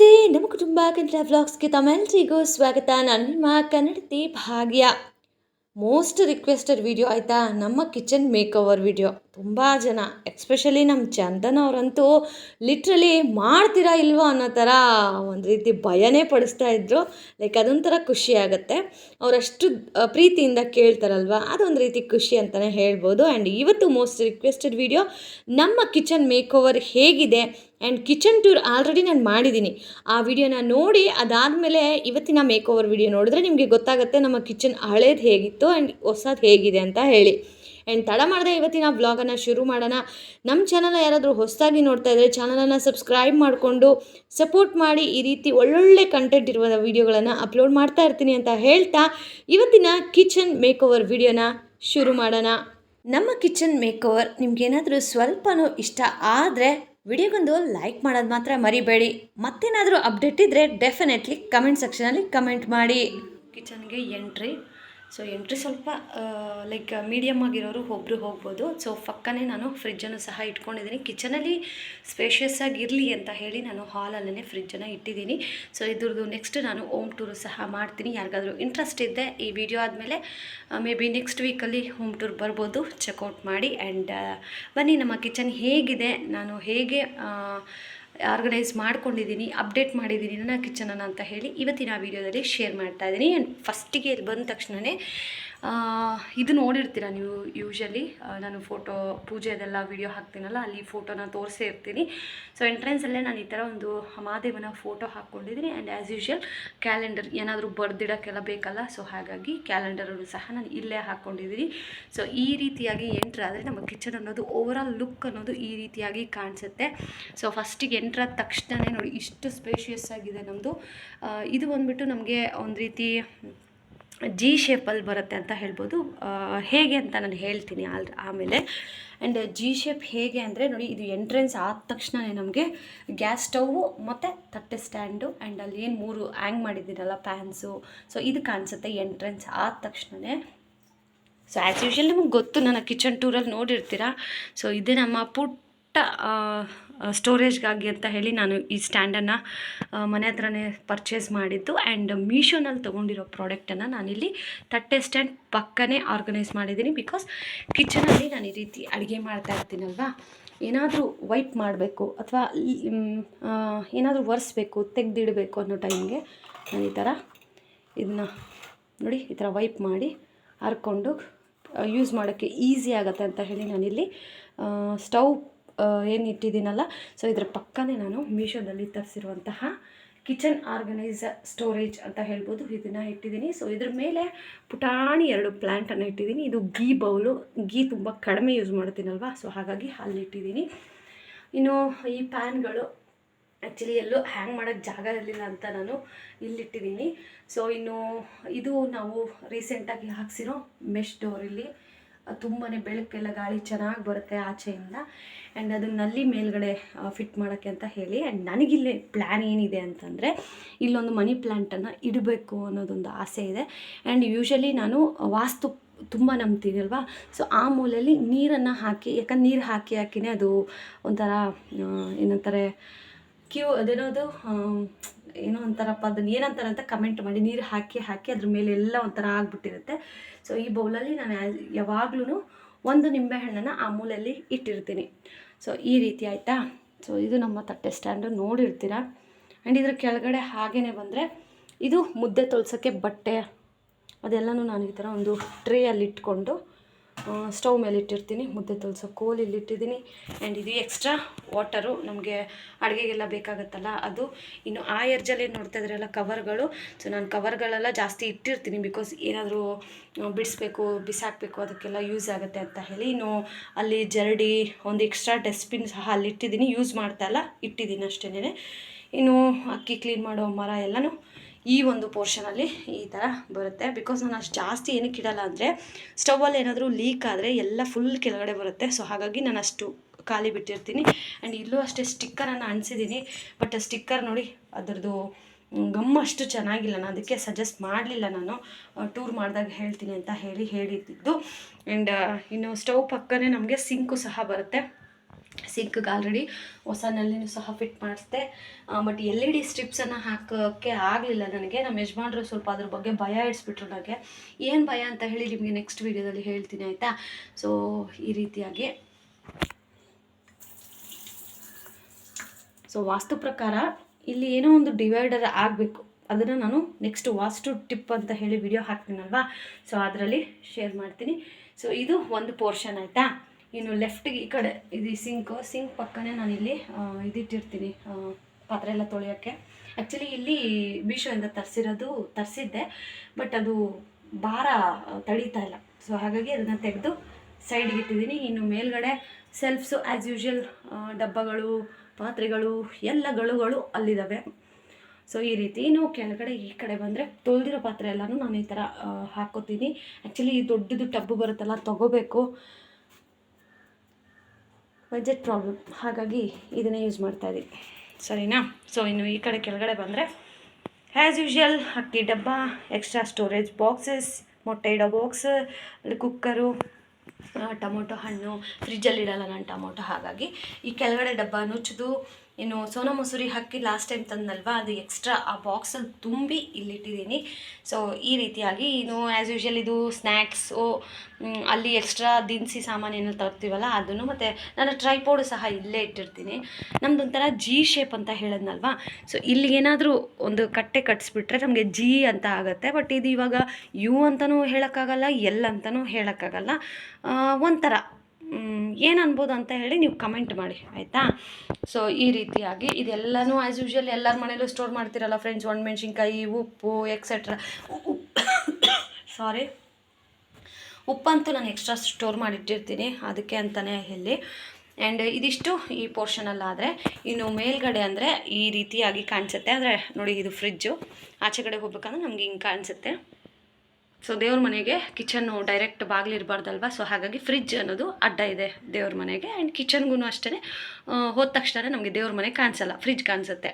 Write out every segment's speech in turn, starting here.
ನಮಸ್ತೆ, ನಮ್ಮ ಕುಟುಂಬ ಕನ್ನಡ ವ್ಲಾಗ್ಸ್ಗೆ ತಮ್ಮೆಲ್ಲರಿಗೂ ಸ್ವಾಗತ. ನಾನು ನಿಮ್ಮ ಕನ್ನಡತಿ ಭಾಗ್ಯ. ಮೋಸ್ಟ್ ರಿಕ್ವೆಸ್ಟೆಡ್ ವಿಡಿಯೋ ಆಯಿತಾ? ನಮ್ಮ ಕಿಚನ್ ಮೇಕ್ ಓವರ್ ವಿಡಿಯೋ ತುಂಬ ಜನ ಎಕ್ಸ್ಪೆಷಲಿ ನಮ್ಮ ಚಂದನ್ ಅವರಂತೂ ಲಿಟ್ರಲಿ ಮಾಡ್ತೀರಾ ಇಲ್ವಾ ಅನ್ನೋ ಥರ ಒಂದು ರೀತಿ ಭಯನೇ ಪಡಿಸ್ತಾ ಇದ್ರು. ಲೈಕ್ ಅದೊಂಥರ ಖುಷಿ ಆಗುತ್ತೆ. ಅವರಷ್ಟು ಪ್ರೀತಿಯಿಂದ ಕೇಳ್ತಾರಲ್ವ? ಅದೊಂದು ರೀತಿ ಖುಷಿ ಅಂತಲೇ ಹೇಳ್ಬೋದು. ಆ್ಯಂಡ್ ಇವತ್ತು ಮೋಸ್ಟ್ ರಿಕ್ವೆಸ್ಟೆಡ್ ವಿಡಿಯೋ ನಮ್ಮ ಕಿಚನ್ ಮೇಕ್ ಹೇಗಿದೆ ಆ್ಯಂಡ್ ಕಿಚನ್ ಟೂರ್ ಆಲ್ರೆಡಿ ನಾನು ಮಾಡಿದ್ದೀನಿ. ಆ ವಿಡಿಯೋನ ನೋಡಿ ಅದಾದಮೇಲೆ ಇವತ್ತಿನ ಮೇಕ್ ಓವರ್ ವಿಡಿಯೋ ನೋಡಿದ್ರೆ ನಿಮಗೆ ಗೊತ್ತಾಗುತ್ತೆ ನಮ್ಮ ಕಿಚನ್ ಹಳೇದು ಹೇಗಿತ್ತು ಆ್ಯಂಡ್ ಹೊಸದು ಹೇಗಿದೆ ಅಂತ ಹೇಳಿ. ಆ್ಯಂಡ್ ತಡ ಮಾಡದೆ ಇವತ್ತಿನ ವ್ಲಾಗನ್ನು ಶುರು ಮಾಡೋಣ. ನಮ್ಮ ಚಾನಲ್ ಯಾರಾದರೂ ಹೊಸದಾಗಿ ನೋಡ್ತಾ ಇದ್ದರೆ ಚಾನಲನ್ನು ಸಬ್ಸ್ಕ್ರೈಬ್ ಮಾಡಿಕೊಂಡು ಸಪೋರ್ಟ್ ಮಾಡಿ ಈ ರೀತಿ ಒಳ್ಳೊಳ್ಳೆ ಕಂಟೆಂಟ್ ಇರುವ ವೀಡಿಯೋಗಳನ್ನು ಅಪ್ಲೋಡ್ ಮಾಡ್ತಾ ಇರ್ತೀನಿ ಅಂತ ಹೇಳ್ತಾ ಇವತ್ತಿನ ಕಿಚನ್ ಮೇಕ್ ಓವರ್ ವಿಡಿಯೋನ ಶುರು ಮಾಡೋಣ. ನಮ್ಮ ಕಿಚನ್ ಮೇಕ್ ಓವರ್ ನಿಮ್ಗೇನಾದರೂ ಸ್ವಲ್ಪನೂ ಇಷ್ಟ ಆದರೆ ವಿಡಿಯೋಗೊಂದು ಲೈಕ್ ಮಾಡೋದು ಮಾತ್ರ ಮರಿಬೇಡಿ. ಮತ್ತೇನಾದರೂ ಅಪ್ಡೇಟ್ ಇದ್ದರೆ ಡೆಫಿನೆಟ್ಲಿ ಕಮೆಂಟ್ ಸೆಕ್ಷನಲ್ಲಿ ಕಮೆಂಟ್ ಮಾಡಿ. ಕಿಚನ್ಗೆ ಎಂಟ್ರಿ ಸೊ ಎಂಟ್ರಿ ಸ್ವಲ್ಪ ಲೈಕ್ ಮೀಡಿಯಮ್ ಆಗಿರೋರು ಒಬ್ಬರು ಹೋಗ್ಬೋದು. ಸೊ ಪಕ್ಕನೇ ನಾನು ಫ್ರಿಜ್ಜನ್ನು ಸಹ ಇಟ್ಕೊಂಡಿದ್ದೀನಿ. ಕಿಚನಲ್ಲಿ ಸ್ಪೇಷಿಯಸ್ ಆಗಿರಲಿ ಅಂತ ಹೇಳಿ ನಾನು ಹಾಲಲ್ಲೇ ಫ್ರಿಜ್ಜನ್ನು ಇಟ್ಟಿದ್ದೀನಿ. ಸೊ ಇದ್ರದ್ದು ನೆಕ್ಸ್ಟ್ ನಾನು ಹೋಮ್ ಟೂರು ಸಹ ಮಾಡ್ತೀನಿ. ಯಾರಿಗಾದರೂ ಇಂಟ್ರೆಸ್ಟ್ ಇದ್ದೆ, ಈ ವಿಡಿಯೋ ಆದಮೇಲೆ ಮೇ ಬಿ ನೆಕ್ಸ್ಟ್ ವೀಕಲ್ಲಿ ಹೋಮ್ ಟೂರ್ ಬರ್ಬೋದು. ಚೆಕ್ಔಟ್ ಮಾಡಿ ಆ್ಯಂಡ್ ಬನ್ನಿ, ನಮ್ಮ ಕಿಚನ್ ಹೇಗಿದೆ? ನಾನು ಹೇಗೆ ಆರ್ಗನೈಸ್ ಮಾಡ್ಕೊಂಡಿದ್ದೀನಿ ಅಪ್ಡೇಟ್ ಮಾಡಿದ್ದೀನಿ ನನ್ನ ಕಿಚನನ್ನು ಅಂತ ಹೇಳಿ ಇವತ್ತಿನ ವೀಡಿಯೋದಲ್ಲಿ ಶೇರ್ ಮಾಡ್ತಾ ಇದ್ದೀನಿ. ಆ್ಯಂಡ್ ಫಸ್ಟಿಗೆ ಇಲ್ಲಿ ಬಂದ ತಕ್ಷಣವೇ ಇದು ನೋಡಿರ್ತೀರ ನೀವು ಯೂಶಲಿ ನಾನು ಫೋಟೋ ಪೂಜೆದೆಲ್ಲ ವೀಡಿಯೋ ಹಾಕ್ತೀನಲ್ಲ, ಅಲ್ಲಿ ಫೋಟೋನ ತೋರಿಸೇ ಇರ್ತೀನಿ. ಸೊ ಎಂಟ್ರೆನ್ಸಲ್ಲೇ ನಾನು ಈ ಥರ ಒಂದು ಮಹಾದೇವನ ಫೋಟೋ ಹಾಕ್ಕೊಂಡಿದ್ದೀನಿ. ಆ್ಯಂಡ್ ಆ್ಯಸ್ ಯೂಶಲ್ ಕ್ಯಾಲೆಂಡರ್ ಏನಾದರೂ ಬರ್ದಿಡೋಕ್ಕೆಲ್ಲ ಬೇಕಲ್ಲ ಸೊ ಹಾಗಾಗಿ ಕ್ಯಾಲೆಂಡರನ್ನು ಸಹ ನಾನು ಇಲ್ಲೇ ಹಾಕ್ಕೊಂಡಿದ್ದೀನಿ. ಸೊ ಈ ರೀತಿಯಾಗಿ ಎಂಟ್ರಾದರೆ ನಮ್ಮ ಕಿಚನ್ ಅನ್ನೋದು ಓವರಾಲ್ ಲುಕ್ ಅನ್ನೋದು ಈ ರೀತಿಯಾಗಿ ಕಾಣಿಸುತ್ತೆ. ಸೊ ಫಸ್ಟಿಗೆ ಎಂಟ್ರಾದ ತಕ್ಷಣವೇ ನೋಡಿ, ಇಷ್ಟು ಸ್ಪೇಷಿಯಸ್ ಆಗಿದೆ ನಮ್ಮದು ಇದು ಬಂದುಬಿಟ್ಟು ನಮಗೆ ಒಂದು ರೀತಿ ಜಿ ಶೇಪಲ್ಲಿ ಬರುತ್ತೆ ಅಂತ ಹೇಳ್ಬೋದು. ಹೇಗೆ ಅಂತ ನಾನು ಹೇಳ್ತೀನಿ ಆಲ್, ಆಮೇಲೆ. ಆ್ಯಂಡ್ ಜಿ ಶೇಪ್ ಹೇಗೆ ಅಂದರೆ ನೋಡಿ, ಇದು ಎಂಟ್ರೆನ್ಸ್ ಆದ ತಕ್ಷಣವೇ ನಮಗೆ ಗ್ಯಾಸ್ ಸ್ಟೌವು ಮತ್ತು ತಟ್ಟೆ ಸ್ಟ್ಯಾಂಡು ಆ್ಯಂಡ್ ಅಲ್ಲಿ ಏನು ಮೂರು ಹ್ಯಾಂಗ್ ಮಾಡಿದ್ದೀರಲ್ಲ ಪ್ಯಾನ್ಸು ಸೊ ಇದು ಕಾಣಿಸುತ್ತೆ ಎಂಟ್ರೆನ್ಸ್ ಆದ ತಕ್ಷಣವೇ ಸೊ ಆ್ಯಸ್ ಯೂಶಲ್ ನಿಮಗೆ ಗೊತ್ತು, ನನ್ನ ಕಿಚನ್ ಟೂರಲ್ಲಿ ನೋಡಿರ್ತೀರ? ಸೊ ಇದೇ ನಮ್ಮ ಪುಟ್ಟ ಸ್ಟೋರೇಜ್ಗಾಗಿ ಅಂತ ಹೇಳಿ ನಾನು ಈ ಸ್ಟ್ಯಾಂಡನ್ನು ಮನೆ ಹತ್ರನೇ ಪರ್ಚೇಸ್ ಮಾಡಿದ್ದು. ಆ್ಯಂಡ್ ಮೀಶೋನಲ್ಲಿ ತೊಗೊಂಡಿರೋ ಪ್ರಾಡಕ್ಟನ್ನು ನಾನಿಲ್ಲಿ ತಟ್ಟೆ ಸ್ಟ್ಯಾಂಡ್ ಪಕ್ಕನೇ ಆರ್ಗನೈಸ್ ಮಾಡಿದ್ದೀನಿ ಬಿಕಾಸ್ ಕಿಚನಲ್ಲಿ ನಾನು ಈ ರೀತಿ ಅಡುಗೆ ಮಾಡ್ತಾ ಇರ್ತೀನಲ್ವಾ? ಏನಾದರೂ ವೈಪ್ ಮಾಡಬೇಕು ಅಥವಾ ಏನಾದರೂ ಒರೆಸ್ಬೇಕು, ತೆಗೆದಿಡಬೇಕು ಅನ್ನೋ ಟೈಮ್ಗೆ ನಾನು ಈ ಥರ ಇದನ್ನ ನೋಡಿ, ಈ ಥರ ವೈಪ್ ಮಾಡಿ ಹರ್ಕೊಂಡು ಯೂಸ್ ಮಾಡೋಕ್ಕೆ ಈಸಿ ಆಗುತ್ತೆ ಅಂತ ಹೇಳಿ ನಾನಿಲ್ಲಿ ಸ್ಟವ್ ಏನು ಇಟ್ಟಿದ್ದೀನಲ್ಲ? ಸೊ ಇದ್ರ ಪಕ್ಕನೇ ನಾನು ಮೀಶೋದಲ್ಲಿ ತರಿಸಿರುವಂತಹ ಕಿಚನ್ ಆರ್ಗನೈಸ್ ಸ್ಟೋರೇಜ್ ಅಂತ ಹೇಳ್ಬೋದು. ಇದನ್ನು ಇಟ್ಟಿದ್ದೀನಿ. ಸೊ ಇದ್ರ ಮೇಲೆ ಪುಟಾಣಿ ಎರಡು ಪ್ಲ್ಯಾಂಟನ್ನು ಇಟ್ಟಿದ್ದೀನಿ. ಇದು ಗೀ ಬೌಲು. ಗೀ ತುಂಬ ಕಡಿಮೆ ಯೂಸ್ ಮಾಡ್ತೀನಲ್ವ? ಸೊ ಹಾಗಾಗಿ ಅಲ್ಲಿ ಇಟ್ಟಿದ್ದೀನಿ. ಇನ್ನು ಈ ಪ್ಯಾನ್ಗಳು ಆ್ಯಕ್ಚುಲಿ ಎಲ್ಲೂ ಹ್ಯಾಂಗ್ ಮಾಡೋಕ್ಕೆ ಜಾಗ ಇರಲಿಲ್ಲ ಅಂತ ನಾನು ಇಲ್ಲಿಟ್ಟಿದ್ದೀನಿ. ಸೊ ಇನ್ನು ಇದು ನಾವು ರೀಸೆಂಟಾಗಿ ಹಾಕ್ಸಿರೋ ಮೆಶ್ ಡೋರ್ ಇಲ್ಲಿ ತುಂಬಾ ಬೆಳಕೆಲ್ಲ ಗಾಳಿ ಚೆನ್ನಾಗಿ ಬರುತ್ತೆ ಆಚೆಯಿಂದ. ಆ್ಯಂಡ್ ಅದು ನಲ್ಲಿ ಮೇಲ್ಗಡೆ ಫಿಟ್ ಮಾಡೋಕ್ಕೆ ಅಂತ ಹೇಳಿ ಆ್ಯಂಡ್ ನನಗಿಲ್ಲಿ ಪ್ಲ್ಯಾನ್ ಏನಿದೆ ಅಂತಂದರೆ, ಇಲ್ಲೊಂದು ಮನಿ ಪ್ಲ್ಯಾಂಟನ್ನು ಇಡಬೇಕು ಅನ್ನೋದೊಂದು ಆಸೆ ಇದೆ. ಆ್ಯಂಡ್ ಯೂಶಲಿ ನಾನು ವಾಸ್ತು ತುಂಬ ನಂಬ್ತೀನಿ ಅಲ್ವಾ? ಸೊ ಆ ಮೂಲೆಯಲ್ಲಿ ನೀರನ್ನು ಹಾಕಿ, ಯಾಕಂದ್ರೆ ನೀರು ಹಾಕಿ ಹಾಕಿನೇ ಅದು ಒಂಥರ ಏನಂತಾರೆ ಕ್ಯೂ ಅದೇನೋದು ಏನೋ ಒಂಥರಪ್ಪ ಅದನ್ನು ಏನಂತಾರೆ ಅಂತ ಕಮೆಂಟ್ ಮಾಡಿ ನೀರು ಹಾಕಿ ಹಾಕಿ ಅದ್ರ ಮೇಲೆ ಎಲ್ಲ ಒಂಥರ ಆಗಿಬಿಟ್ಟಿರುತ್ತೆ. ಸೊ ಈ ಬೌಲಲ್ಲಿ ನಾನು ಯಾವಾಗ್ಲೂ ಒಂದು ನಿಂಬೆಹಣ್ಣನ್ನು ಆ ಮೂಲೆಯಲ್ಲಿ ಇಟ್ಟಿರ್ತೀನಿ. ಸೊ ಈ ರೀತಿ ಆಯಿತಾ? ಸೊ ಇದು ನಮ್ಮ ತಟ್ಟೆ ಸ್ಟ್ಯಾಂಡು ನೋಡಿರ್ತೀರ? ಆ್ಯಂಡ್ ಇದ್ರ ಕೆಳಗಡೆ ಹಾಗೇ ಬಂದರೆ ಇದು ಮುದ್ದೆ ತೊಳ್ಸೋಕ್ಕೆ ಬಟ್ಟೆ. ಅದೆಲ್ಲನೂ ನಾನು ಈ ಥರ ಒಂದು ಟ್ರೇಯಲ್ಲಿ ಇಟ್ಕೊಂಡು ಸ್ಟವ್ ಮೇಲೆ ಇಟ್ಟಿರ್ತೀನಿ. ಮುದ್ದೆ ತಲ್ಸೋ ಕೋಲ್ ಇಲ್ಲಿ ಇಟ್ಟಿದ್ದೀನಿ. ಆ್ಯಂಡ್ ಇದು ಎಕ್ಸ್ಟ್ರಾ ವಾಟರು ನಮಗೆ ಅಡುಗೆಗೆಲ್ಲ ಬೇಕಾಗುತ್ತಲ್ಲ, ಅದು. ಇನ್ನು ಆ ಎರ್ಜಲ್ಲಿ ಏನು ನೋಡ್ತಾ ಎಲ್ಲ ಕವರ್ಗಳು ಸೊ ನಾನು ಕವರ್ಗಳೆಲ್ಲ ಜಾಸ್ತಿ ಇಟ್ಟಿರ್ತೀನಿ ಬಿಕಾಸ್ ಏನಾದರೂ ಬಿಡಿಸ್ಬೇಕು, ಬಿಸಾಕಬೇಕು, ಅದಕ್ಕೆಲ್ಲ ಯೂಸ್ ಆಗುತ್ತೆ ಅಂತ ಹೇಳಿ. ಇನ್ನು ಅಲ್ಲಿ ಜರಡಿ, ಒಂದು ಎಕ್ಸ್ಟ್ರಾ ಡಸ್ಟ್ಬಿನ್ ಸಹ ಅಲ್ಲಿ ಇಟ್ಟಿದ್ದೀನಿ. ಯೂಸ್ ಮಾಡ್ತಾ ಇಲ್ಲ, ಇಟ್ಟಿದ್ದೀನಿ ಅಷ್ಟೇ ಇನ್ನು ಅಕ್ಕಿ ಕ್ಲೀನ್ ಮಾಡೋ ಮರ ಎಲ್ಲನೂ. ಈ ಒಂದು ಪೋರ್ಷನಲ್ಲಿ ಈ ಥರ ಬರುತ್ತೆ. ಬಿಕಾಸ್ ನಾನು ಅಷ್ಟು ಜಾಸ್ತಿ ಏನಕ್ಕೆ ಇಡಲ್ಲ ಅಂದರೆ ಸ್ಟವಲ್ಲಿ ಏನಾದರೂ ಲೀಕ್ ಆದರೆ ಎಲ್ಲ ಫುಲ್ ಕೆಳಗಡೆ ಬರುತ್ತೆ. ಸೊ ಹಾಗಾಗಿ ನಾನು ಅಷ್ಟು ಖಾಲಿ ಬಿಟ್ಟಿರ್ತೀನಿ. ಆ್ಯಂಡ್ ಇಲ್ಲೂ ಅಷ್ಟೇ ಸ್ಟಿಕ್ಕರನ್ನು ಅಂಟಿಸಿದ್ದೀನಿ ಬಟ್ ಸ್ಟಿಕ್ಕರ್ ನೋಡಿ ಅದರದ್ದು ಗಮ್ ಅಷ್ಟು ಚೆನ್ನಾಗಿಲ್ಲ. ನಾನು ಅದಕ್ಕೆ ಸಜೆಸ್ಟ್ ಮಾಡಲಿಲ್ಲ ನಾನು. ಟೂರ್ ಮಾಡಿದಾಗ ಹೇಳ್ತೀನಿ ಅಂತ ಹೇಳಿ ಹೇಳಿದ್ದು. ಆ್ಯಂಡ್ ಇನ್ನು ಸ್ಟವ್ ಪಕ್ಕನೇ ನಮಗೆ ಸಿಂಕು ಸಹ ಬರುತ್ತೆ. ಸಿಂಕ್ಗೆ ಆಲ್ರೆಡಿ ಹೊಸ ನಲ್ಲಿನೂ ಸಹ ಫಿಟ್ ಮಾಡಿಸ್ದೆ. ಬಟ್ ಎಲ್ ಇ ಡಿ ಸ್ಟ್ರಿಪ್ಸನ್ನು ಹಾಕೋಕ್ಕೆ ಆಗಲಿಲ್ಲ ನನಗೆ. ನಮ್ಮ ಯಜಮಾನ್ರು ಸ್ವಲ್ಪ ಅದ್ರ ಬಗ್ಗೆ ಭಯ ಇಡಿಸ್ಬಿಟ್ರು ನನಗೆ. ಏನು ಭಯ ಅಂತ ಹೇಳಿ ನಿಮಗೆ ನೆಕ್ಸ್ಟ್ ವೀಡಿಯೋದಲ್ಲಿ ಹೇಳ್ತೀನಿ, ಆಯಿತಾ? ಸೊ ಈ ರೀತಿಯಾಗಿ. ಸೊ ವಾಸ್ತು ಪ್ರಕಾರ ಇಲ್ಲಿ ಏನೋ ಒಂದು ಡಿವೈಡರ್ ಆಗಬೇಕು. ಅದನ್ನು ನಾನು ನೆಕ್ಸ್ಟ್ ವಾಸ್ತು ಟಿಪ್ ಅಂತ ಹೇಳಿ ವಿಡಿಯೋ ಹಾಕ್ತೀನಲ್ವಾ? ಸೊ ಅದರಲ್ಲಿ ಶೇರ್ ಮಾಡ್ತೀನಿ. ಸೊ ಇದು ಒಂದು ಪೋರ್ಷನ್ ಆಯಿತಾ? ಇನ್ನು ಲೆಫ್ಟ್ಗೆ ಈ ಕಡೆ, ಇದು ಸಿಂಕ್ ಸಿಂಕ್ ಪಕ್ಕನೇ ನಾನಿಲ್ಲಿ ಇಲ್ಲಿ ಇದಿಟ್ಟಿರ್ತೀನಿ ಪಾತ್ರೆ ಎಲ್ಲ ತೊಳೆಯೋಕ್ಕೆ. ಆ್ಯಕ್ಚುಲಿ ಇಲ್ಲಿ ಮೀಶೋಯಿಂದ ತರಿಸಿರೋದು ತರಿಸಿದ್ದೆ ಬಟ್ ಅದು ಭಾರ ತಡೀತಾ ಇಲ್ಲ. ಸೊ ಹಾಗಾಗಿ ಅದನ್ನು ತೆಗೆದು ಸೈಡ್ಗೆ ಇಟ್ಟಿದ್ದೀನಿ. ಇನ್ನು ಮೇಲ್ಗಡೆ ಸೆಲ್ಫ್ಸು ಆ್ಯಸ್ ಯೂಶುವಲ್ ಡಬ್ಬಗಳು, ಪಾತ್ರೆಗಳು, ಎಲ್ಲ ಗಳುಗಳು ಅಲ್ಲಿದ್ದಾವೆ ಸೊ ಈ ರೀತಿ ಇನ್ನು ಕೆಳಗಡೆ ಈ ಕಡೆ ಬಂದರೆ ತೊಳೆದಿರೋ ಪಾತ್ರೆ ಎಲ್ಲನೂ ನಾನು ಈ ಥರ ಹಾಕೋತೀನಿ ಆ್ಯಕ್ಚುಲಿ ಈ ದೊಡ್ಡದು ಟಬ್ಬು ಬರುತ್ತಲ್ಲ, ತೊಗೋಬೇಕು. Budget problem. ಹಾಗಾಗಿ ಇದನ್ನೇ ಯೂಸ್ ಮಾಡ್ತಾ ಇದ್ದೀನಿ. ಸರಿನಾ? ಸೊ ಇನ್ನು ಈ ಕಡೆ ಕೆಳಗಡೆ ಬಂದರೆ ಆ್ಯಸ್ ಯೂಶುವಲ್ ಅಕ್ಕಿ ಡಬ್ಬ ಎಕ್ಸ್ಟ್ರಾ ಸ್ಟೋರೇಜ್ ಬಾಕ್ಸಸ್ ಮೊಟ್ಟೆ ಇಡೋ ಬಾಕ್ಸ್ ಕುಕ್ಕರು ಟೊಮೊಟೊ ಹಣ್ಣು ಫ್ರಿಜ್ಜಲ್ಲಿ ಇಡಲ್ಲ ನಾನು ಟೊಮೊಟೊ. ಹಾಗಾಗಿ ಈ ಕೆಳಗಡೆ ಡಬ್ಬ ನುಚ್ಚದು ಇನ್ನು ಸೋನಾ ಮಸೂರಿ ಹಕ್ಕಿ ಲಾಸ್ಟ್ ಟೈಮ್ ತಂದಲ್ವಾ ಅದು ಎಕ್ಸ್ಟ್ರಾ ಆ ಬಾಕ್ಸಲ್ಲಿ ತುಂಬಿ ಇಲ್ಲಿಟ್ಟಿದ್ದೀನಿ. ಸೊ ಈ ರೀತಿಯಾಗಿ ಇನ್ನು ಆ್ಯಸ್ ಯೂಶಲ್ ಇದು ಸ್ನ್ಯಾಕ್ಸು ಅಲ್ಲಿ ಎಕ್ಸ್ಟ್ರಾ ದಿನಸಿ ಸಾಮಾನು ಏನೋ ತರ್ತೀವಲ್ಲ, ಅದನ್ನು ಮತ್ತು ನಾನು ಟ್ರೈಪೋಡು ಸಹ ಇಲ್ಲೇ ಇಟ್ಟಿರ್ತೀನಿ. ನಮ್ದು ಒಂಥರ ಜಿ ಶೇಪ್ ಅಂತ ಹೇಳದ್ನಲ್ವಾ? ಸೊ ಇಲ್ಲಿ ಏನಾದರೂ ಒಂದು ಕಟ್ಟೆ ಕಟ್ಸಿಬಿಟ್ರೆ ನಮಗೆ ಜಿ ಅಂತ ಆಗುತ್ತೆ. ಬಟ್ ಇದು ಇವಾಗ ಯು ಅಂತಲೂ ಹೇಳೋಕ್ಕಾಗಲ್ಲ ಎಲ್ ಅಂತಲೂ ಹೇಳೋಕ್ಕಾಗಲ್ಲ. ಒಂಥರ. ಏನು ಅನ್ಬೋದು ಅಂತ ಹೇಳಿ ನೀವು ಕಮೆಂಟ್ ಮಾಡಿ, ಆಯಿತಾ? ಸೊ ಈ ರೀತಿಯಾಗಿ ಇದೆಲ್ಲನೂ ಆ್ಯಸ್ ಯೂಶ್ವಲ್ ಎಲ್ಲರ ಮನೇಲೂ ಸ್ಟೋರ್ ಮಾಡ್ತಿರಲ್ಲ ಫ್ರೆಂಡ್ಸ್ ಒಣಮೆಣ್ಸಿನ್ಕಾಯಿ, ಉಪ್ಪು ಎಕ್ಸೆಟ್ರಾ ಸಾರಿ ಉಪ್ಪಂತೂ ನಾನು ಎಕ್ಸ್ಟ್ರಾ ಸ್ಟೋರ್ ಮಾಡಿಟ್ಟಿರ್ತೀನಿ, ಅದಕ್ಕೆ ಅಂತಲೇ ಹೇಳಿ. ಆ್ಯಂಡ್ ಇದಿಷ್ಟು ಈ ಪೋರ್ಷನಲ್ಲಾದರೆ ಇನ್ನು ಮೇಲ್ಗಡೆ ಅಂದರೆ ಈ ರೀತಿಯಾಗಿ ಕಾಣಿಸುತ್ತೆ. ಅಂದರೆ ನೋಡಿ, ಇದು ಫ್ರಿಜ್ಜು ಆಚೆ ಕಡೆ ಹೋಗ್ಬೇಕಂದ್ರೆ ನಮ್ಗೆ ಹಿಂಗೆ ಕಾಣಿಸುತ್ತೆ. ಸೊ ದೇವ್ರ ಮನೆಗೆ ಕಿಚನ್ನು ಡೈರೆಕ್ಟ್ ಬಾಗಿಲು ಇರಬಾರ್ದಲ್ವ? ಸೊ ಹಾಗಾಗಿ ಫ್ರಿಜ್ ಅನ್ನೋದು ಅಡ್ಡ ಇದೆ ದೇವ್ರ ಮನೆಗೆ ಆ್ಯಂಡ್ ಕಿಚನ್ಗೂ ಅಷ್ಟೇ ಹೋದ ತಕ್ಷಣ ನಮಗೆ ದೇವ್ರ ಮನೆ ಕಾಣಿಸಲ್ಲ ಫ್ರಿಜ್ ಕಾಣಿಸುತ್ತೆ.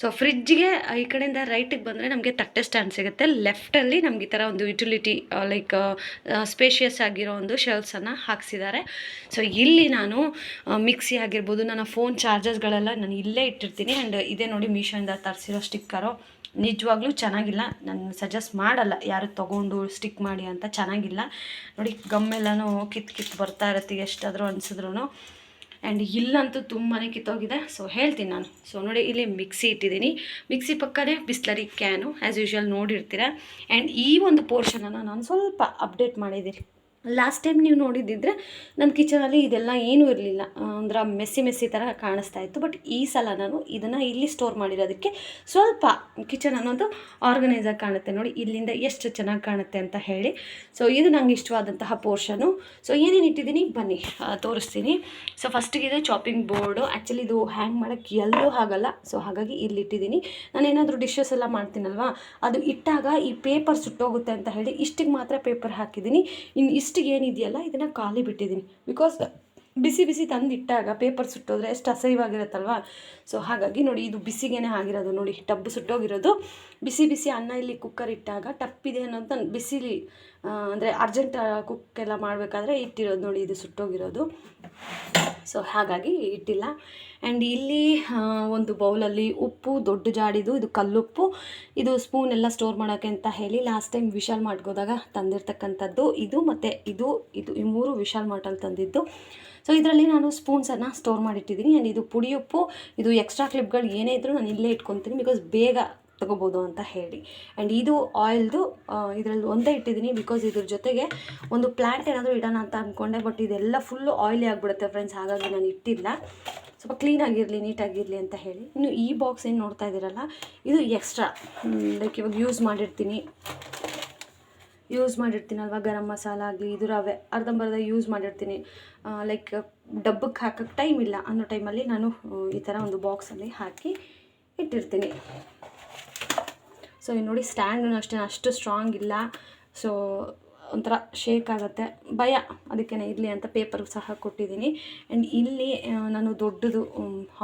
ಸೊ ಫ್ರಿಜ್ಗೆ ಈ ಕಡೆಯಿಂದ ರೈಟಿಗೆ ಬಂದರೆ ನಮಗೆ ತಟ್ಟೆ ಸ್ಟ್ಯಾಂಡ್ ಸಿಗುತ್ತೆ. ಲೆಫ್ಟಲ್ಲಿ ನಮ್ಗೆ ಈ ಥರ ಒಂದು ಯುಟಿಲಿಟಿ ಲೈಕ್ ಸ್ಪೇಷಿಯಸ್ ಆಗಿರೋ ಒಂದು ಶೆಲ್ಫ್ಸನ್ನು ಹಾಕ್ಸಿದ್ದಾರೆ. ಸೊ ಇಲ್ಲಿ ನಾನು ಮಿಕ್ಸಿ ಆಗಿರ್ಬೋದು, ನನ್ನ ಫೋನ್ ಚಾರ್ಜರ್ಸ್ಗಳೆಲ್ಲ ನಾನು ಇಲ್ಲೇ ಇಟ್ಟಿರ್ತೀನಿ. ಆ್ಯಂಡ್ ಇದೇ ನೋಡಿ ಮೀಶೋಯಿಂದ ತರಿಸಿರೋ ಸ್ಟಿಕ್ಕರು ನಿಜವಾಗ್ಲೂ ಚೆನ್ನಾಗಿಲ್ಲ. ನಾನು ಸಜೆಸ್ಟ್ ಮಾಡಲ್ಲ. ಯಾರು ತೊಗೊಂಡು ಸ್ಟಿಕ್ ಮಾಡಿ ಅಂತ ಚೆನ್ನಾಗಿಲ್ಲ. ನೋಡಿ, ಗಮ್ಮೆಲ್ಲನೂ ಕಿತ್ತು ಕಿತ್ತು ಬರ್ತಾ ಇರುತ್ತೆ ಎಷ್ಟಾದರೂ ಅನಿಸಿದ್ರು ಆ್ಯಂಡ್ ಇಲ್ಲಂತೂ ತುಂಬಾ ಕಿತ್ತೋಗಿದೆ. ಸೊ ಹೇಳ್ತೀನಿ ನಾನು. ಸೊ ನೋಡಿ, ಇಲ್ಲಿ ಮಿಕ್ಸಿ ಇಟ್ಟಿದ್ದೀನಿ. ಮಿಕ್ಸಿ ಪಕ್ಕನೇ ಬಿಸ್ಲರಿ ಕ್ಯಾನು ಆ್ಯಸ್ ಯೂಶ್ವಲ್ ನೋಡಿರ್ತೀರ. ಆ್ಯಂಡ್ ಈ ಒಂದು ಪೋರ್ಷನನ್ನು ನಾನು ಸ್ವಲ್ಪ ಅಪ್ಡೇಟ್ ಮಾಡಿದ್ದೀನಿ. ಲಾಸ್ಟ್ ಟೈಮ್ ನೀವು ನೋಡಿದ್ದಿದ್ರೆ ನನ್ನ ಕಿಚನಲ್ಲಿ ಇದೆಲ್ಲ ಏನೂ ಇರಲಿಲ್ಲ. ಅಂದ್ರೆ ಮೆಸ್ಸಿ ಮೆಸ್ಸಿ ಥರ ಕಾಣಿಸ್ತಾ ಇತ್ತು. ಬಟ್ ಈ ಸಲ ನಾನು ಇದನ್ನು ಇಲ್ಲಿ ಸ್ಟೋರ್ ಮಾಡಿರೋದಕ್ಕೆ ಸ್ವಲ್ಪ ಕಿಚನ್ ಅನ್ನೋದು ಆರ್ಗನೈಸ್ ಆಗಿ ಕಾಣುತ್ತೆ ನೋಡಿ, ಇಲ್ಲಿಂದ ಎಷ್ಟು ಚೆನ್ನಾಗಿ ಕಾಣುತ್ತೆ ಅಂತ ಹೇಳಿ. ಸೊ ಇದು ನಂಗೆ ಇಷ್ಟವಾದಂತಹ ಪೋರ್ಷನು ಸೊ ಏನೇನು ಇಟ್ಟಿದ್ದೀನಿ? ಬನ್ನಿ ತೋರಿಸ್ತೀನಿ. ಸೊ ಫಸ್ಟಿಗೆ ಇದು ಚಾಪಿಂಗ್ ಬೋರ್ಡು ಆ್ಯಕ್ಚುಲಿ ಇದು ಹ್ಯಾಂಗ್ ಮಾಡೋಕ್ಕೆ ಎಲ್ಲೂ ಆಗಲ್ಲ. ಸೊ ಹಾಗಾಗಿ ಇಲ್ಲಿ ಇಟ್ಟಿದ್ದೀನಿ. ನಾನು ಏನಾದರೂ ಡಿಶಸ್ ಎಲ್ಲ ಮಾಡ್ತೀನಲ್ವಾ? ಅದು ಇಟ್ಟಾಗ ಈ ಪೇಪರ್ ಸುಟ್ಟೋಗುತ್ತೆ ಅಂತ ಹೇಳಿ ಇಷ್ಟಿಗೆ ಮಾತ್ರ ಪೇಪರ್ ಹಾಕಿದ್ದೀನಿ. ಇನ್ನು ಇಷ್ಟಿಗೆ ಏನಿದೆಯಲ್ಲ, ಇದನ್ನು ಖಾಲಿ ಬಿಟ್ಟಿದ್ದೀನಿ ಬಿಕಾಸ್ ಬಿಸಿ ಬಿಸಿ ತಂದಿಟ್ಟಾಗ ಪೇಪರ್ ಸುಟ್ಟೋದ್ರೆ ಎಷ್ಟು ಅಸಹ್ಯವಾಗಿರುತ್ತಲ್ವಾ? ಸೊ ಹಾಗಾಗಿ ನೋಡಿ, ಇದು ಬಿಸಿಗೇನೆ ಆಗಿರೋದು ನೋಡಿ, ಟಬ್ ಸುಟ್ಟೋಗಿರೋದು. ಬಿಸಿ ಬಿಸಿ ಅನ್ನ ಇಲ್ಲಿ ಕುಕ್ಕರ್ ಇಟ್ಟಾಗ ಟಪ್ಪಿದೆ ಅನ್ನೋದು ಬಿಸಿಲಿ ಅಂದರೆ ಅರ್ಜೆಂಟ್ ಕುಕ್ ಎಲ್ಲ ಮಾಡಬೇಕಾದ್ರೆ ಇಟ್ಟಿರೋದು ನೋಡಿ, ಇದು ಸುಟ್ಟೋಗಿರೋದು. ಸೊ ಹಾಗಾಗಿ ಇಟ್ಟಿಲ್ಲ. ಆ್ಯಂಡ್ ಇಲ್ಲಿ ಒಂದು ಬೌಲಲ್ಲಿ ಉಪ್ಪು, ದೊಡ್ಡ ಜಾಡಿದು, ಇದು ಕಲ್ಲುಪ್ಪು. ಇದು ಸ್ಪೂನ್ ಎಲ್ಲ ಸ್ಟೋರ್ ಮಾಡೋಕ್ಕೆ ಅಂತ ಹೇಳಿ ಲಾಸ್ಟ್ ಟೈಮ್ ವಿಶಾಲ್ ಮಾಡ್ಕೋದಾಗ ತಂದಿರ್ತಕ್ಕಂಥದ್ದು ಇದು ಮತ್ತು ಇದು ಇದು ಈ ಮೂರು ವಿಶಾಲ್ ಮಾರ್ಟಲ್ಲಿ ತಂದಿದ್ದು. ಸೊ ಇದರಲ್ಲಿ ನಾನು ಸ್ಪೂನ್ಸನ್ನು ಸ್ಟೋರ್ ಮಾಡಿಟ್ಟಿದ್ದೀನಿ. ಆ್ಯಂಡ್ ಇದು ಪುಡಿ ಉಪ್ಪು, ಇದು ಎಕ್ಸ್ಟ್ರಾ ಕ್ಲಿಪ್ಗಳು ಏನೇ ಇದ್ದರೂ ನಾನು ಇಲ್ಲೇ ಇಟ್ಕೊತೀನಿ ಬಿಕಾಸ್ ಬೇಗ ತಗೋಬೋದು ಅಂತ ಹೇಳಿ. ಆ್ಯಂಡ್ ಇದು ಆಯಿಲ್ದು ಇದರಲ್ಲಿ ಒಂದೇ ಇಟ್ಟಿದ್ದೀನಿ ಬಿಕಾಸ್ ಇದ್ರ ಜೊತೆಗೆ ಒಂದು ಪ್ಲ್ಯಾಂಟ್ ಏನಾದರೂ ಇಡೋಣ ಅಂತ ಅಂದ್ಕೊಂಡೆ ಬಟ್ ಇದೆಲ್ಲ ಫುಲ್ಲು ಆಯಿಲಿ ಆಗಿಬಿಡುತ್ತೆ ಫ್ರೆಂಡ್ಸ್ ಹಾಗಾಗಿ ನಾನು ಇಟ್ಟಿಲ್ಲ. ಸ್ವಲ್ಪ ಕ್ಲೀನಾಗಿರಲಿ ನೀಟಾಗಿರಲಿ ಅಂತ ಹೇಳಿ. ಇನ್ನು ಈ ಬಾಕ್ಸ್ ಏನು ನೋಡ್ತಾ ಇದ್ದೀರಲ್ಲ ಇದು ಎಕ್ಸ್ಟ್ರಾ ಲೈಕ್ ಇವಾಗ ಯೂಸ್ ಮಾಡಿರ್ತೀನಿ. ಯೂಸ್ ಮಾಡಿರ್ತೀನಲ್ವ? ಗರಂ ಮಸಾಲ ಆಗಲಿ, ಇದು ರವೆ, ಅರ್ಧಂಬರ್ಧ ಯೂಸ್ ಮಾಡಿರ್ತೀನಿ. ಲೈಕ್ ಡಬ್ಬಕ್ಕೆ ಹಾಕೋಕ್ಕೆ ಟೈಮ್ ಇಲ್ಲ ಅನ್ನೋ ಟೈಮಲ್ಲಿ ನಾನು ಈ ಥರ ಒಂದು ಬಾಕ್ಸಲ್ಲಿ ಹಾಕಿ ಇಟ್ಟಿರ್ತೀನಿ. ಸೊ ನೋಡಿ ಸ್ಟ್ಯಾಂಡು ಅಷ್ಟೇ ಅಷ್ಟು ಸ್ಟ್ರಾಂಗ್ ಇಲ್ಲ. ಸೊ ಒಂಥರ ಶೇಕ್ ಆಗುತ್ತೆ. ಭಯ. ಅದಕ್ಕೆ ಇರಲಿ ಅಂತ ಪೇಪರ್ಗೆ ಸಹ ಕೊಟ್ಟಿದ್ದೀನಿ. ಆ್ಯಂಡ್ ಇಲ್ಲಿ ನಾನು ದೊಡ್ಡದು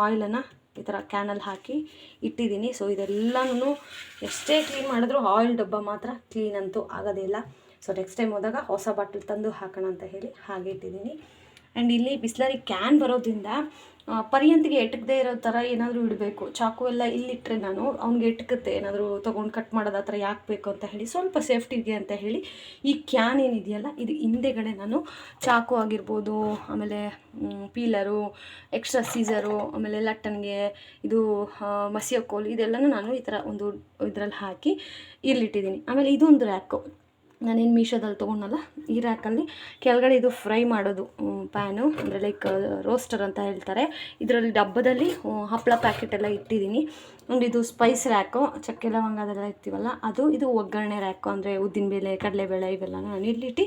ಆಯಿಲನ್ನು ಈ ಥರ ಕ್ಯಾನಲ್ಲಿ ಹಾಕಿ ಇಟ್ಟಿದ್ದೀನಿ. ಸೊ ಇದೆಲ್ಲನೂ ಎಷ್ಟೇ ಕ್ಲೀನ್ ಮಾಡಿದ್ರೂ ಆಯಿಲ್ ಡಬ್ಬ ಮಾತ್ರ ಕ್ಲೀನ್ ಅಂತೂ ಆಗೋದೇ ಇಲ್ಲ. ಸೊ ನೆಕ್ಸ್ಟ್ ಟೈಮ್ ಹೋದಾಗ ಹೊಸ ಬಾಟಲ್ ತಂದು ಹಾಕೋಣ ಅಂತ ಹೇಳಿ ಹಾಗೆ ಇಟ್ಟಿದ್ದೀನಿ. ಆ್ಯಂಡ್ ಇಲ್ಲಿ ಬಿಸ್ಲರಿ ಕ್ಯಾನ್ ಬರೋದ್ರಿಂದ ಪರ್ಯಂತಿಗೆ ಎಟಕದೇ ಇರೋ ಥರ ಏನಾದರೂ ಇಡಬೇಕು. ಚಾಕು ಎಲ್ಲ ಇಲ್ಲಿಟ್ಟರೆ ನಾನು ಅವ್ನಿಗೆ ಎಟಕುತ್ತೆ. ಏನಾದರೂ ತೊಗೊಂಡು ಕಟ್ ಮಾಡೋದು ಆ ಥರ ಯಾಕೆ ಬೇಕು ಅಂತ ಹೇಳಿ, ಸ್ವಲ್ಪ ಸೇಫ್ಟಿಗೆ ಅಂತ ಹೇಳಿ ಈ ಕ್ಯಾನ್ ಏನಿದೆಯಲ್ಲ, ಇದು ಹಿಂದೆಗಡೆ ನಾನು ಚಾಕು ಆಗಿರ್ಬೋದು, ಆಮೇಲೆ ಪೀಲರು, ಎಕ್ಸ್ಟ್ರಾ ಸೀಸರು, ಆಮೇಲೆ ಲಟ್ಟನ್ಗೆ ಇದು ಮಸಿಯೋ ಕೋಲು ಇದೆಲ್ಲನೂ ನಾನು ಈ ಥರ ಒಂದು ಇದರಲ್ಲಿ ಹಾಕಿ ಇಲ್ಲಿಟ್ಟಿದ್ದೀನಿ. ಆಮೇಲೆ ಇದೊಂದು ರ್ಯಾಕು ನಾನೇನು ಮೀಶೋದಲ್ಲಿ ತೊಗೊಂಡಲ್ಲ ಈ ರ್ಯಾಕಲ್ಲಿ ಕೆಳಗಡೆ ಇದು ಫ್ರೈ ಮಾಡೋದು ಪ್ಯಾನು ಅಂದರೆ ಲೈಕ್ ರೋಸ್ಟರ್ ಅಂತ ಹೇಳ್ತಾರೆ. ಇದರಲ್ಲಿ ಡಬ್ಬದಲ್ಲಿ ಹಪ್ಪಳ ಪ್ಯಾಕೆಟ್ ಎಲ್ಲ ಇಟ್ಟಿದ್ದೀನಿ. ಒಂದು ಇದು ಸ್ಪೈಸ್ ರ್ಯಾಕು ಚಕ್ಕೆ ಲವಂಗ ಅದೆಲ್ಲ ಇರ್ತೀವಲ್ಲ ಅದು ಇದು ಒಗ್ಗರಣೆ ರ್ಯಾಕು ಅಂದರೆ ಉದ್ದಿನಬೇಳೆ ಕಡಲೆಬೇಳೆ ಇವೆಲ್ಲ ನಾನು ಇಲ್ಲಿಟ್ಟು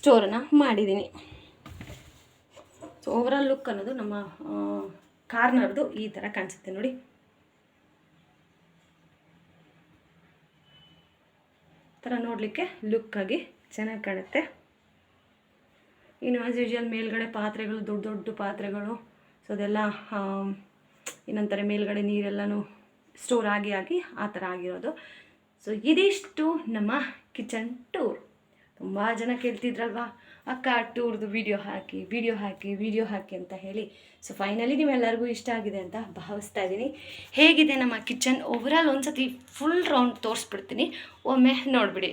ಸ್ಟೋರನ್ನು ಮಾಡಿದ್ದೀನಿ. ಸೊ ಓವರಾಲ್ ಲುಕ್ ಅನ್ನೋದು ನಮ್ಮ ಕಾರ್ನರ್ದು ಈ ಥರ ಕಾಣಿಸುತ್ತೆ ನೋಡಿ. ಥರ ನೋಡಲಿಕ್ಕೆ ಲುಕ್ಕಾಗಿ ಚೆನ್ನಾಗಿ ಕಾಣುತ್ತೆ. ಇನ್ನು ಆ್ಯಸ್ ಯೂಶುವಲ್ ಮೇಲ್ಗಡೆ ಪಾತ್ರೆಗಳು, ದೊಡ್ಡ ದೊಡ್ಡ ಪಾತ್ರೆಗಳು. ಸೊ ಅದೆಲ್ಲ ಏನಂತಾರೆ ಮೇಲ್ಗಡೆ ನೀರೆಲ್ಲನೂ ಸ್ಟೋರ್ ಆಗಿ ಆಗಿ ಆ ಥರ ಆಗಿರೋದು. ಸೊ ಇದಿಷ್ಟು ನಮ್ಮ ಕಿಚನ್ ಟೂರ್ ತುಂಬ ಜನ ಕೇಳ್ತಿದ್ರಲ್ವಾ? ಅಕ್ಕ ಟೂರ್ದು ವಿಡಿಯೋ ಹಾಕಿ ವಿಡಿಯೋ ಹಾಕಿ ವಿಡಿಯೋ ಹಾಕಿ ಅಂತ ಹೇಳಿ. ಸೊ ಫೈನಲಿ ನಿಮ್ಮೆಲ್ಲರಿಗೂ ಇಷ್ಟ ಆಗಿದೆ ಅಂತ ಭಾವಿಸ್ತಾ ಇದ್ದೀನಿ. ಹೇಗಿದೆ ನಮ್ಮ ಕಿಚನ್ ಓವರಾಲ್ ಒಂದ್ಸತಿ ಫುಲ್ ರೌಂಡ್ ತೋರಿಸ್ಬಿಡ್ತೀನಿ. ಒಮ್ಮೆ ನೋಡಿಬಿಡಿ.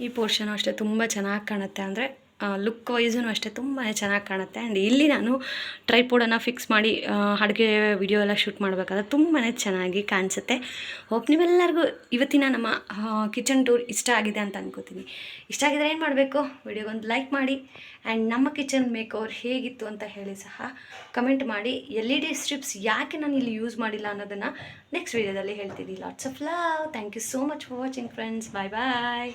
ಈ ಪೋರ್ಷನು ಅಷ್ಟೇ ತುಂಬ ಚೆನ್ನಾಗಿ ಕಾಣುತ್ತೆ ಅಂದರೆ ಲುಕ್ ವೈಸೂ ಅಷ್ಟೇ ತುಂಬಾ ಚೆನ್ನಾಗಿ ಕಾಣುತ್ತೆ. ಆ್ಯಂಡ್ ಇಲ್ಲಿ ನಾನು ಟ್ರೈಪೋಡನ್ನು ಫಿಕ್ಸ್ ಮಾಡಿ ಅಡುಗೆ ವಿಡಿಯೋ ಎಲ್ಲ ಶೂಟ್ ಮಾಡಬೇಕಾದ್ರೆ ತುಂಬಾ ಚೆನ್ನಾಗಿ ಕಾಣಿಸುತ್ತೆ. ಹೋಪ್ ನೀವೆಲ್ಲರಿಗೂ ಇವತ್ತಿನ ನಮ್ಮ ಕಿಚನ್ ಟೂರ್ ಇಷ್ಟ ಆಗಿದೆ ಅಂತ ಅನ್ಕೋತೀನಿ. ಇಷ್ಟ ಆಗಿದ್ರೆ ಏನು ಮಾಡಬೇಕು? ವಿಡಿಯೋಗೊಂದು ಲೈಕ್ ಮಾಡಿ. ಆ್ಯಂಡ್ ನಮ್ಮ ಕಿಚನ್ ಮೇಕ್ ಓವರ್ ಹೇಗಿತ್ತು ಅಂತ ಹೇಳಿ ಸಹ ಕಮೆಂಟ್ ಮಾಡಿ. ಎಲ್ ಇ ಡಿ ಸ್ಟ್ರಿಪ್ಸ್ ಯಾಕೆ ನಾನು ಇಲ್ಲಿ ಯೂಸ್ ಮಾಡಿಲ್ಲ ಅನ್ನೋದನ್ನು ನೆಕ್ಸ್ಟ್ ವಿಡಿಯೋದಲ್ಲಿ ಹೇಳ್ತೀನಿ. Lots of love thank you so much for watching friends bye bye